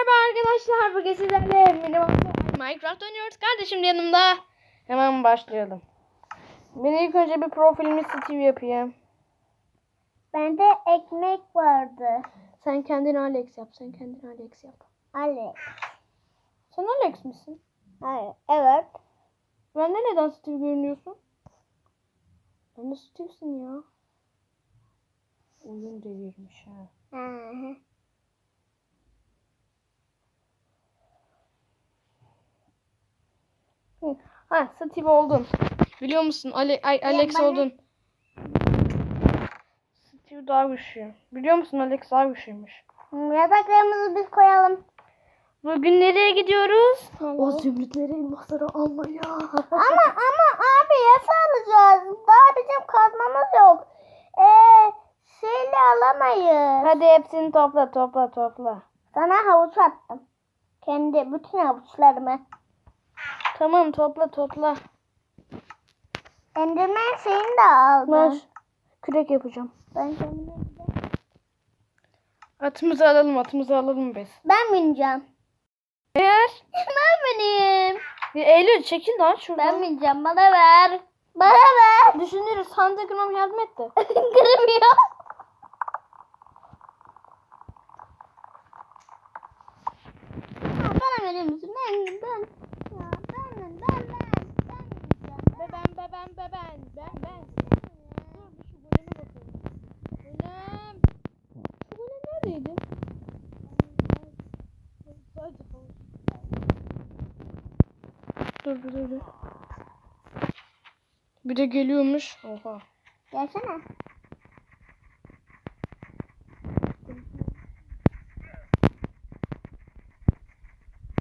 merhaba arkadaşlar. Bugün sizlerle Minecraft oynuyoruz. Kardeşim de yanımda. Hemen başlayalım. Ben ilk önce bir profilimi Steve yapayım. Bende ekmek vardı. Sen kendin Alex yap. Sen kendin Alex yap. Alex. Sen Alex misin? Hayır. Evet. Bende neden Steve görünüyorsun? Ben de Steve'sin ya. Oyun delirmiş ha. Hı hı. Hı. Ha Steve oldun. Biliyor musun? Ale ay, Alex bana- oldun. Steve daha güçlü. Biliyor musun Alex daha güçlüymüş. Hmm, Yataklarımızı biz koyalım. Bugün nereye gidiyoruz? Nereye? O zümrütleri elmasları almaya. ama ama abi yasa alacağız. Daha bizim kazmamız yok. Eee şeyle alamayız. Hadi hepsini topla topla topla. Sana havuç attım. Kendi bütün havuçlarımı. Tamam topla topla. Enderman şeyini de aldım. Ver. Kürek yapacağım. Ben kendime Atımızı alalım atımızı alalım biz. Ben bineceğim. Eğer ben bineyim. Ya Eylül çekil lan şuradan. Ben bineceğim. Bana ver. Bana ver. Düşünürüz. Sandığı kırmam yardım et de. Kırmıyor. Bana verir misin? Ben ben. Ya ben ben ben ben. Ben Be ben be ben be ben. Dur bir şu goleme bakalım. Golem. Şu golem neredeydi? Dur dur. dur. Bir de geliyormuş. Oha. Gelsene.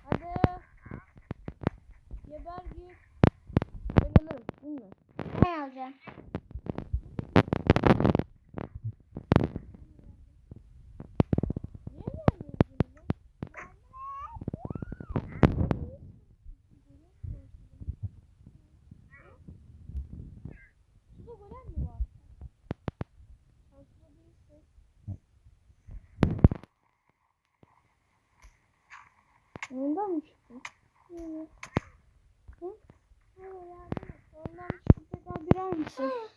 Hadi. Geber git. Ben alırım değil mi? Ben alacağım. Niye gelmiyorsun lan? Suda golem mi var? Ha, suda değilse. Ondan mı çıktı? Hı? Hı? Ondan çıkıp tekrar girer misin?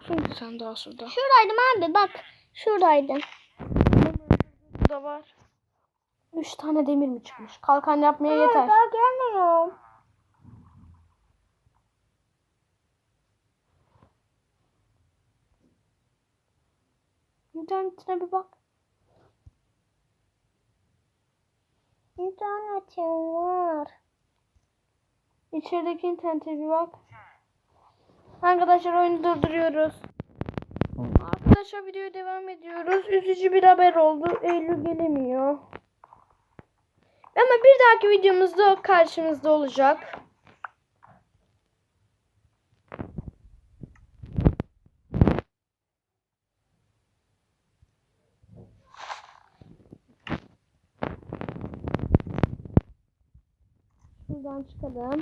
Yoksun sen daha suda. Şuradaydım abi bak. Şuradaydım. Burada var. Üç tane demir mi çıkmış? Kalkan yapmaya yeter. Daha gelmiyorum. İnternetine bir bak. İnternetim var. İçerideki internete bir bak. Arkadaşlar oyunu durduruyoruz. Arkadaşlar videoya devam ediyoruz. Üzücü bir haber oldu. Eylül gelemiyor. Ama bir dahaki videomuzda o karşımızda olacak. Şuradan çıkalım.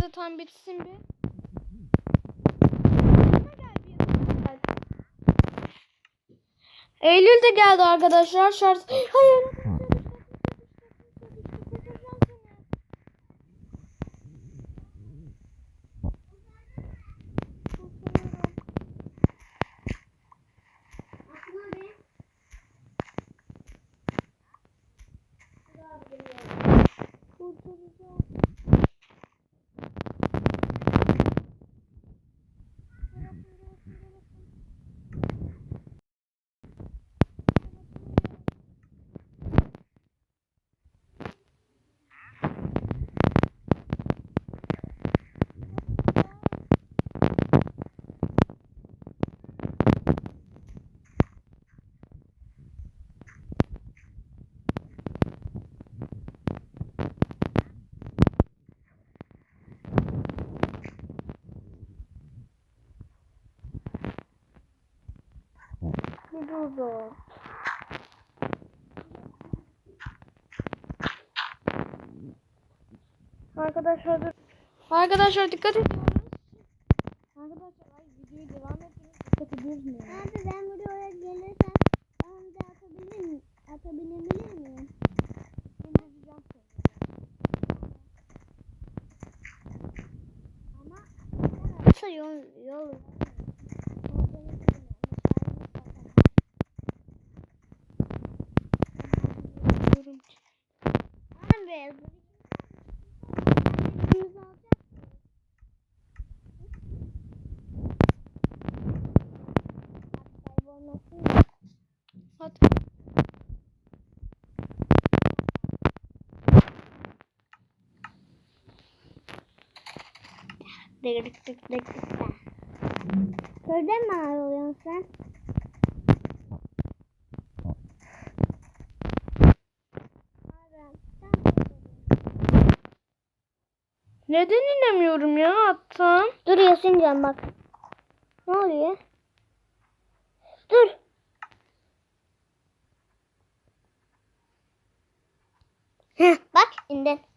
Şarjı tam bitsin bir. Eylül de geldi arkadaşlar. Şarj... Hayır. Gidiyoruz. Arkadaşlar. Arkadaşlar dikkat ediyoruz. Arkadaşlar ay videoyu devam ettiriyoruz. Dikkat ediyoruz mu? Abi ben buraya gelirsem ben de atabilir miyim? Atabilebilir miyim? İndireceğim seni. Ama nasıl yol yol? Diyorum ki. Abi yüz alacak. Kaybolmasın. Hadi. Dık dık dık dık da. Köyden mi ayrılıyorsun sen? Neden inemiyorum ya attan? Dur Yasincan bak. Ne oluyor? Dur. Heh, bak indin.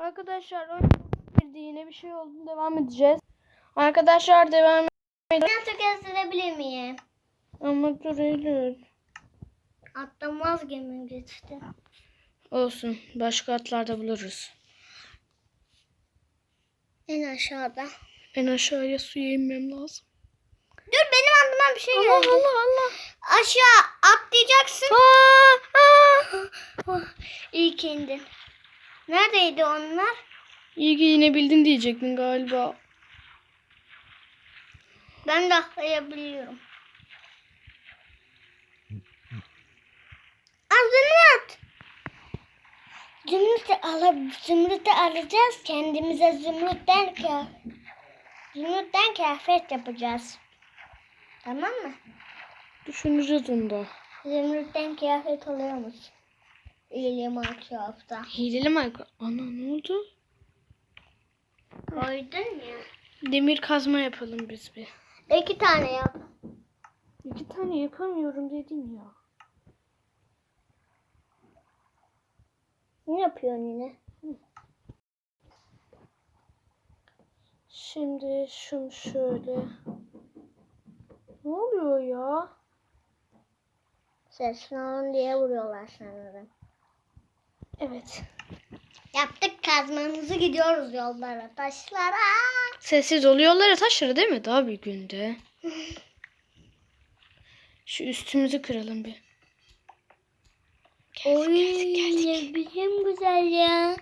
Arkadaşlar oyun girdi yine bir şey oldu devam edeceğiz. Arkadaşlar devam Ben çok gösterebilir miyim? ama dur Eylül. Attan vazgeçmem geçti. Olsun başka atlarda buluruz. En aşağıda. En aşağıya suya inmem lazım. Dur benim aklıma bir şey Allah geldi. Allah Allah. Aşağı atlayacaksın. Aa, aa. İlk indin. Neredeydi onlar? İyi ki yine bildin diyecektin galiba. Ben de atlayabiliyorum. Al Zümrüt. Zümrüt'ü alıp Zümrüt'ü alacağız. Kendimize Zümrüt'ten kıyaf Zümrüt'ten kıyafet yapacağız. Tamam mı? Düşüneceğiz onu da. Zümrüt'ten kıyafet alıyor İyiliği Minecraft'ta. Hileli Minecraft. Ana ne oldu? Koydun ya. Demir kazma yapalım biz bir. İki tane yap. İki tane yapamıyorum dedim ya. Ne yapıyorsun yine? Şimdi şunu şöyle. Ne oluyor ya? Sesini alın diye vuruyorlar sanırım. Evet. Yaptık kazmamızı gidiyoruz yollara, taşlara. Sessiz oluyorlar taşları değil mi? Daha bir günde. Şu üstümüzü kıralım bir. Geldik, Oy geldik, geldik. ne biçim güzel ya.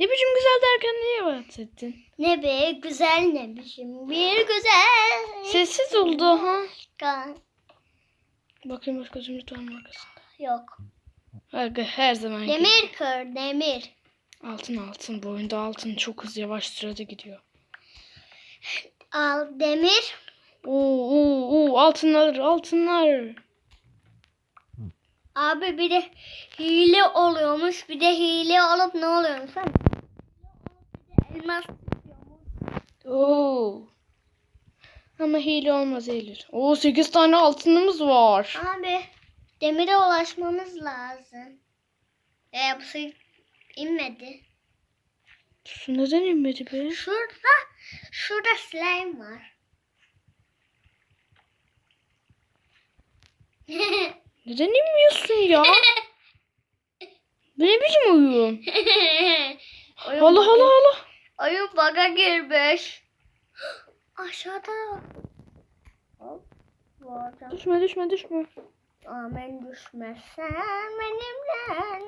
Ne biçim güzel derken niye bahsettin? Ne be güzel ne biçim bir güzel. Sessiz oldu ha. Ka- Bakayım başka zümrüt var mı arkasında? Yok. Her, her zaman. Demir kır demir. Altın altın. Bu oyunda altın çok hızlı yavaş sırada gidiyor. Al demir. Oo, oo, oo, altınlar altınlar. Abi bir de hile oluyormuş. Bir de hile olup ne oluyormuş? Elmas Oo. Ama hile olmaz Eylül. Oo 8 tane altınımız var. Abi demire ulaşmamız lazım. E bu su inmedi. Su neden inmedi be? Şurada şurada slime var. Neden inmiyorsun ya? Bu ne biçim oyun? Oyun Allah bug'a- Allah Allah. Oyun bug'a girmiş. Aşağıda. Hop. Düşme düşme düşme. Amen düşmezsen benimle.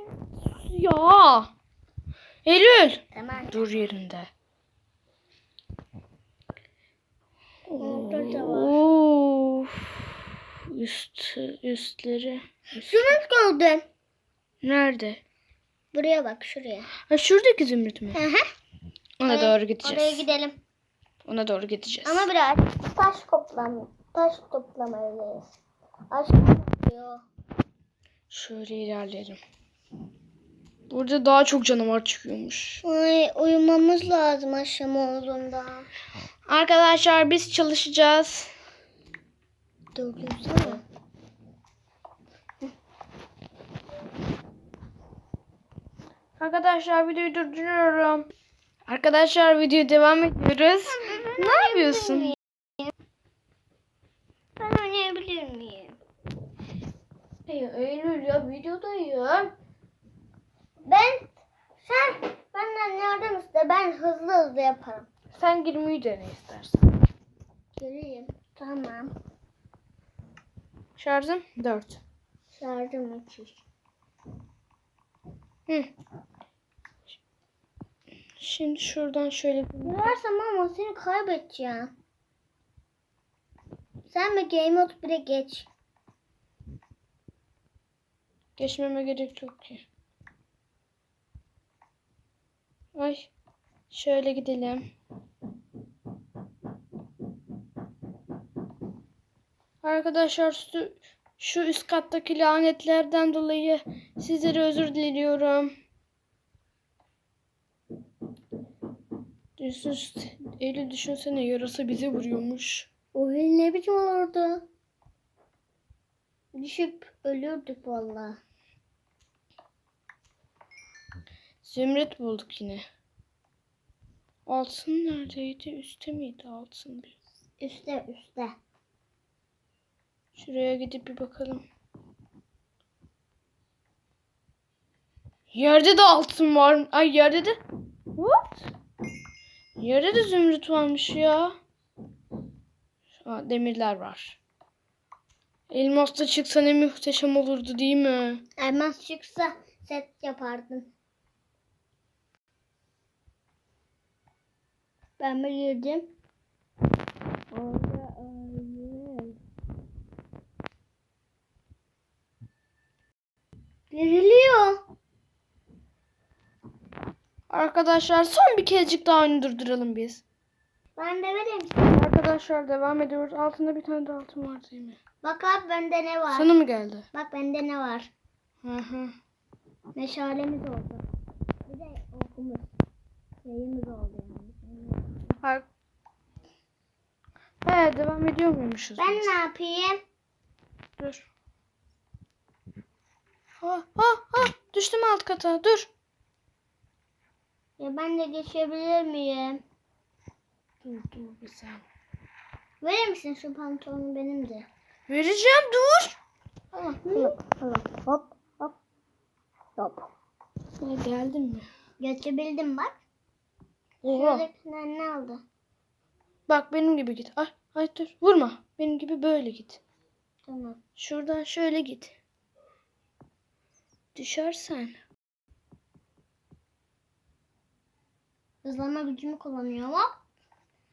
Ya. Eylül. Tamam. Dur yerinde. Orada da var. Of. Üst, üstleri. Üst- Zümrüt gördüm. Nerede? Buraya bak şuraya. Ha şuradaki zümrüt mü? Hı hı. Ona Evet, doğru gideceğiz. Oraya gidelim. Ona doğru gideceğiz. Ama biraz taş toplam taş toplamalıyız. Aşağı bakıyor. Şöyle ilerleyelim. Burada daha çok canavar çıkıyormuş. Ay uyumamız lazım akşam olduğunda. Arkadaşlar biz çalışacağız. Dur dursana. Arkadaşlar videoyu durduruyorum. Arkadaşlar videoya devam ediyoruz. Ne yapıyorsun? Ben oynayabilir miyim? Eylül ya videodayım. Ben sen benden yardım iste. Ben hızlı hızlı yaparım. Sen girmeyi dene istersen. Göreyim. Tamam. Şarjım 4. Şarjım açış. Hı. Şimdi şuradan şöyle bir... Girersem ama seni kaybedeceğim. Sen bir Game Mode 1'e geç. Geçmeme gerek yok ki. Ay. Şöyle gidelim. Arkadaşlar şu, şu üst kattaki lanetlerden dolayı sizlere özür diliyorum. Üst, Eylül düşünsene yarasa bize vuruyormuş. Oyun ne biçim olurdu? Düşüp ölürdük valla. Zümrüt bulduk yine. Altın neredeydi? Üste miydi altın? Bir- Üste üste. Şuraya gidip bir bakalım. Yerde de altın var. Ay yerde de... What? Yerde de zümrüt varmış ya. Aa, demirler var. Elmas da çıksa ne muhteşem olurdu değil mi? Elmas çıksa set yapardın. Ben mi girdim? Orada ayı. Giriliyor. Arkadaşlar son bir kezcik daha oyunu durduralım biz. Ben de vereyim. Arkadaşlar devam ediyoruz. Altında bir tane de altın var değil mi? Bak abi bende ne var? Sana mı geldi? Bak bende ne var? Hı hı. Meşalemiz oldu. Bir de okumuz. Yayımız oldu Har- He devam ediyor muymuşuz? Ben biz? ne yapayım? Dur. Ha ha ha düştüm alt kata dur. Ya ben de geçebilir miyim? Dur dur bir sen. Verir misin şu pantolonu benim de? Vereceğim dur. Allah Allah Allah. Hop hop hop. Ya geldin mi? Geçebildim bak. Oha. Şuradakiler ne aldı? Bak benim gibi git. Ay, ay dur vurma. Benim gibi böyle git. Tamam. Şuradan şöyle git. Düşersen. Hızlanma gücümü kullanıyorum.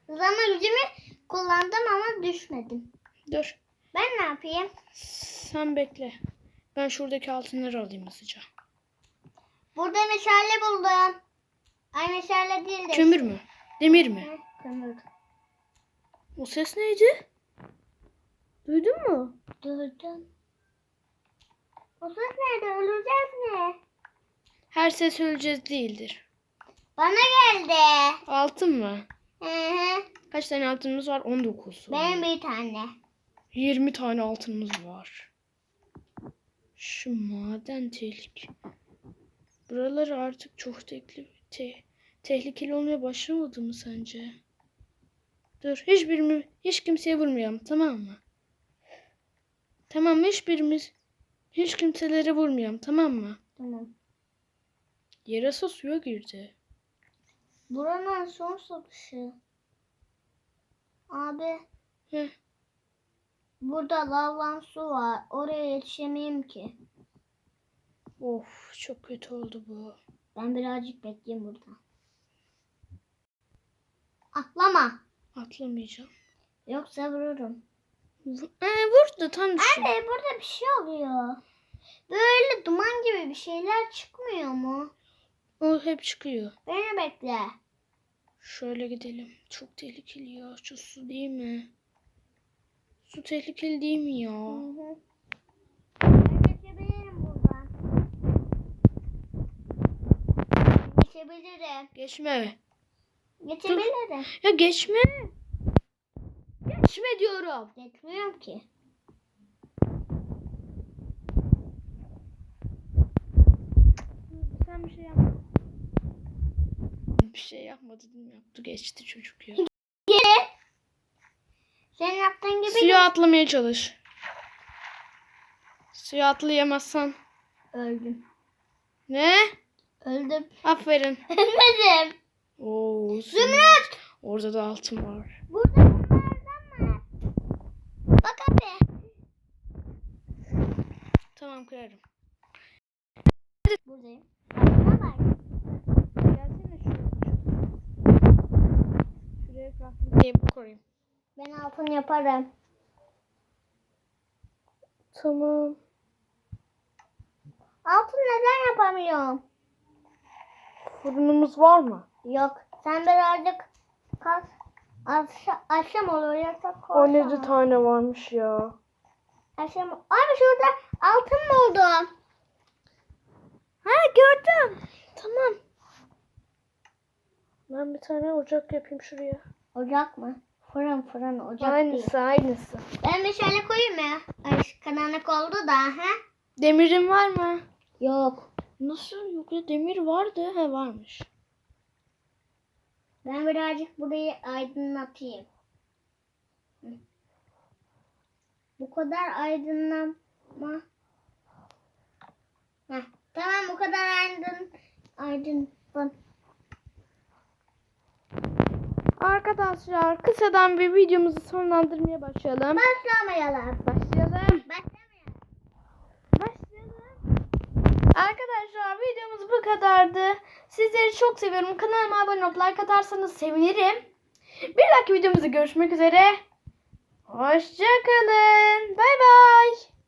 Hızlanma gücümü kullandım ama düşmedim. Dur. Ben ne yapayım? Sen bekle. Ben şuradaki altınları alayım hızlıca. Burada meşale buldum. Ay meşale değil de. Kömür mü? Demir mi? Hı, Kömür. O ses neydi? Duydun mu? Duydum. O ses nerede? Öleceğiz mi? Her ses öleceğiz değildir. Bana geldi. Altın mı? Hı hı. Kaç tane altınımız var? 19. Benim bir tane. 20 tane altınımız var. Şu maden tehlike. Buraları artık çok tehlikeli, te- tehlikeli olmaya başlamadı mı sence? Dur hiçbirimi hiç kimseye vurmayalım tamam mı? Tamam hiçbirimiz hiç kimselere vurmayalım tamam mı? Tamam. Yarasa suya girdi. Buranın son satışı. Abi Heh. burada lavlan su var. Oraya yetişemeyim ki. Of çok kötü oldu bu. Ben birazcık bekleyeyim burada. Atlama. Atlamayacağım. Yoksa vururum. Ee, vurdu tam düşün. Anne burada bir şey oluyor. Böyle duman gibi bir şeyler çıkmıyor mu? O hep çıkıyor. Beni bekle. Şöyle gidelim. Çok tehlikeli ya. Şu su değil mi? Su tehlikeli değil mi ya? Hı hı. Ben geçebilirim buradan. Geçebilirim. Geçme. Geçebilirim. Ya geçme. Geçme diyorum. Geçmiyorum ki. Sen bir şey yapmadın. Bir şey yapmadı değil mi? Yaptı geçti çocuk ya. Geri. Senin yaptığın gibi Suya atlamaya çalış. Suya atlayamazsan. öldüm. Ne? Öldüm. Aferin. Ölmedim. Oo, Zümrüt. Orada da altın var. Burada bunlardan mı? Bak abi. Tamam kırarım. Buradayım. Buna bak. Gelsene şuraya. Şuraya crafting table koyayım. Ben altın yaparım. Tamam. Altın neden yapamıyorum? Fırınımız var mı? Yok. Sen birazcık kas. Akşam, akşam oluyorsa koy. 17 tane varmış ya. Akşam. Abi şurada altın buldum. Ha gördüm. Tamam. Ben bir tane ocak yapayım şuraya. Ocak mı? Fırın fırın ocak değil. Aynısı aynısı. Ben bir şöyle koyayım mı? Ay karanlık oldu da ha? Demirin var mı? Yok. Nasıl yok ya demir vardı. He varmış. Ben birazcık burayı aydınlatayım. Bu kadar aydınlanma. Heh, tamam bu kadar aydın aydın. Arkadaşlar kısadan bir videomuzu sonlandırmaya başlayalım. Başlamayalım. Başlayalım. Başlayalım. Arkadaşlar videomuz bu kadardı. Sizleri çok seviyorum. Kanalıma abone olup like atarsanız sevinirim. Bir dahaki videomuzda görüşmek üzere. Hoşçakalın. Bay bay.